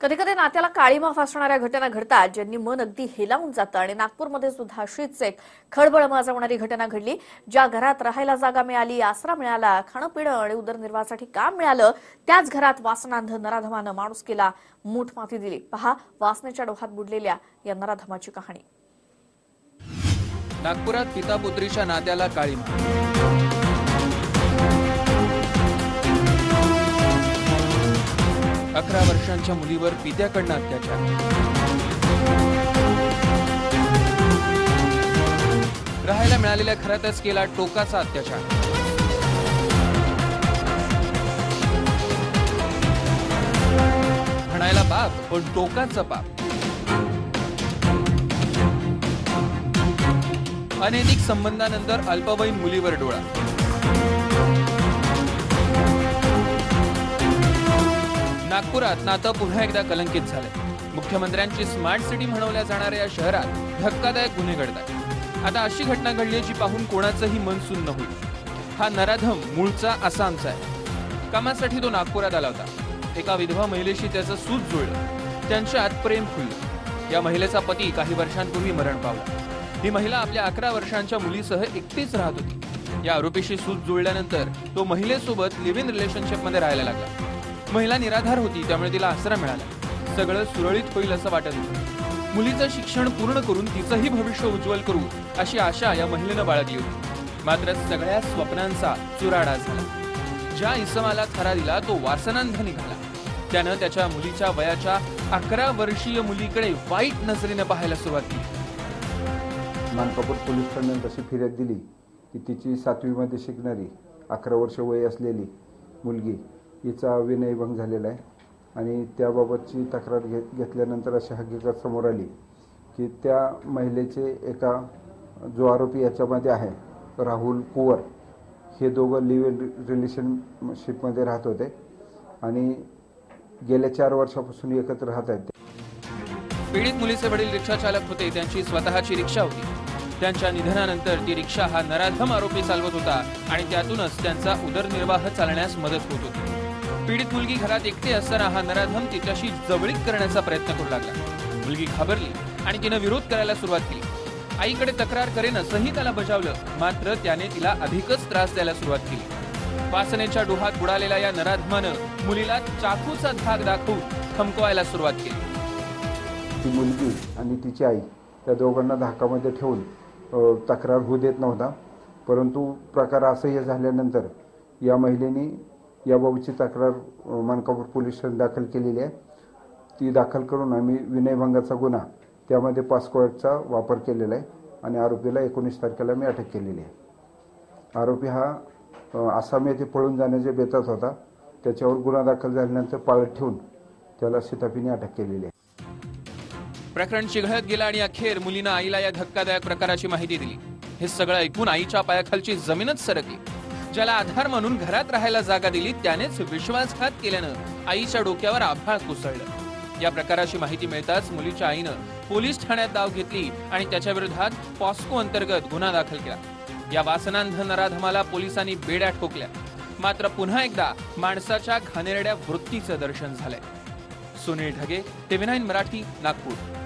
कधी कधी नात्याला काळीमा फासणाऱ्या घटना घडतात ज्यांनी मन अगदी हेलावून जातं. आणि नागपूरमध्ये सुद्धा अशीच एक खळबळ माजवणारी घटना घडली ज्या घरात राहायला जागा मिळाली आसरा मिळाला खाणं पिणं आणि उदरनिर्वाहासाठी काम मिळालं. त्याच घरात वासनांध नराधमानं माणूस केला मूठ माती दिली. पहा वासनेच्या डोहात बुडलेल्या या नराधमाची कहाणी. नागपुरात पिता पुत्रीच्या नात्याला काळीमा. अकरा वर्षांच्या मुलीवर पित्याकडनं अत्याचार. राहायला मिळालेल्या घरातच केला टोकाचा अत्याचार. म्हणायला बाप पण टोकाचं बाप अनैतिक संबंधानंतर अल्पवयीन मुलीवर डोळा. नागपुरात नातं पुन्हा एकदा कलंकित झालंय. मुख्यमंत्र्यांची स्मार्ट सिटी म्हणवल्या जाणाऱ्या या शहरात धक्कादायक गुन्हे घडतात. आता अशी घटना घडली जी पाहून कोणाचंही मन सुन्न होईल. हा नराधम मूळचा आसामचा आहे. कामासाठी तो नागपुरात आला होता. एका विधवा महिलेशी त्याचं सूत जुळलं. त्यांच्यात प्रेम खुललं. या महिलेचा पती काही वर्षांपूर्वी मरण पावला. ही महिला आपल्या अकरा वर्षांच्या मुलीसह एकटीच राहत होती. या आरोपीशी सूत जुळल्यानंतर तो महिलेसोबत लिव्ह इन रिलेशनशिपमध्ये राहायला लागला. महिला निराधार होती त्यामुळे तिला आसरा मिळाला. सगळं सुरळीत होईल असं वाटत होतं. मुलीचं शिक्षण पूर्ण करून तिचंही भविष्य उज्ज्वल करू अशी आशा या महिलेनं बाळगली होती. मात्र सगळ्या स्वप्नांचा चुराडा झाला. ज्या इसमाला थरा दिला तो वासनांध निघाला. त्यानं त्याच्या मुलीच्या वयाच्या अकरा वर्षीय मुलीकडे वाईट नजरेनं पाहायला सुरुवात केली. मानकापूर पोलीस ठाण्यात अशी फिर्याद दिली की तिची सातवीमध्ये शिकणारी अकरा वर्ष वय असलेली मुलगी हिचा विनयभंग झालेला आहे. आणि त्याबाबतची तक्रार घे घेतल्यानंतर अशी हकीकत समोर आली की त्या महिलेचे एका जो आरोपी याच्यामध्ये आहे राहुल कुवर हे दोघं लिव्ह इन रिलेशनशिपमध्ये राहत होते. आणि गेल्या चार वर्षापासून एकत्र राहत आहेत पीडित मुलीचे वडील रिक्षा चालक होते. त्यांची स्वतःची रिक्षा होती. त्यांच्या निधनानंतर ती रिक्षा हा नराधम आरोपी चालवत होता आणि त्यातूनच त्यांचा उदरनिर्वाह चालण्यास मदत होत होती. पीडित मुलगी घरात एकटी असताना हा नराधम तिच्याशी जवळीक करण्याचा प्रयत्न करू लागला. मुलगी घाबरली आणि तिनं विरोध करायला सुरुवात केली. आईकडे तक्रार करेन असंही त्याला बजावलं मात्र त्याने तिला अधिकच त्रास द्यायला सुरुवात केली. वासनेच्या डोहात बुडालेल्या या नराधमानं मुलीला चाकूचा धाक दाखवून थमकवायला सुरुवात केली. ती मुलगी आणि तिची आई त्या दोघांना धाकामध्ये ठेवून तक्रार होऊ देत नव्हता. परंतु प्रकार असह्य झाल्यानंतर या महिलेने याबाबतची तक्रार मानकापूर पोलीस स्टेशन दाखल केलेली आहे. ती दाखल करून आम्ही विनयभंगाचा गुन्हा त्यामध्ये पासपोर्टचा वापर केलेला आहे आणि आरोपीला एकोणीस तारखेला मी अटक केलेली आहे. आरोपी हा आसाम येथे पळून जाण्याच्या बेतात होता. त्याच्यावर गुन्हा दाखल झाल्यानंतर पाळत ठेवून त्याला सीतापीने अटक केलेली आहे. प्रकरण चिघळत गेलं आणि अखेर मुलीनं आईला या धक्कादायक प्रकाराची माहिती दिली. हे सगळं ऐकून आईच्या पायाखालची जमीनच सरकली. ज्याला आधार म्हणून घरात राहायला जागा दिली त्यानेच विश्वासघात केल्यानं आईच्या डोक्यावर आभाळ कोसळलं. या प्रकाराची माहिती मिळताच मुलीच्या आईनं पोलीस ठाण्यात दाव घेतली आणि त्याच्या विरोधात पॉस्को अंतर्गत गुन्हा दाखल केला. या वासनांध नराधमाला पोलिसांनी बेड्या ठोकल्या. मात्र पुन्हा एकदा माणसाच्या घाणेरड्या वृत्तीचं दर्शन झालंय. Sunil Dhage TV nine Marathi Nagpur.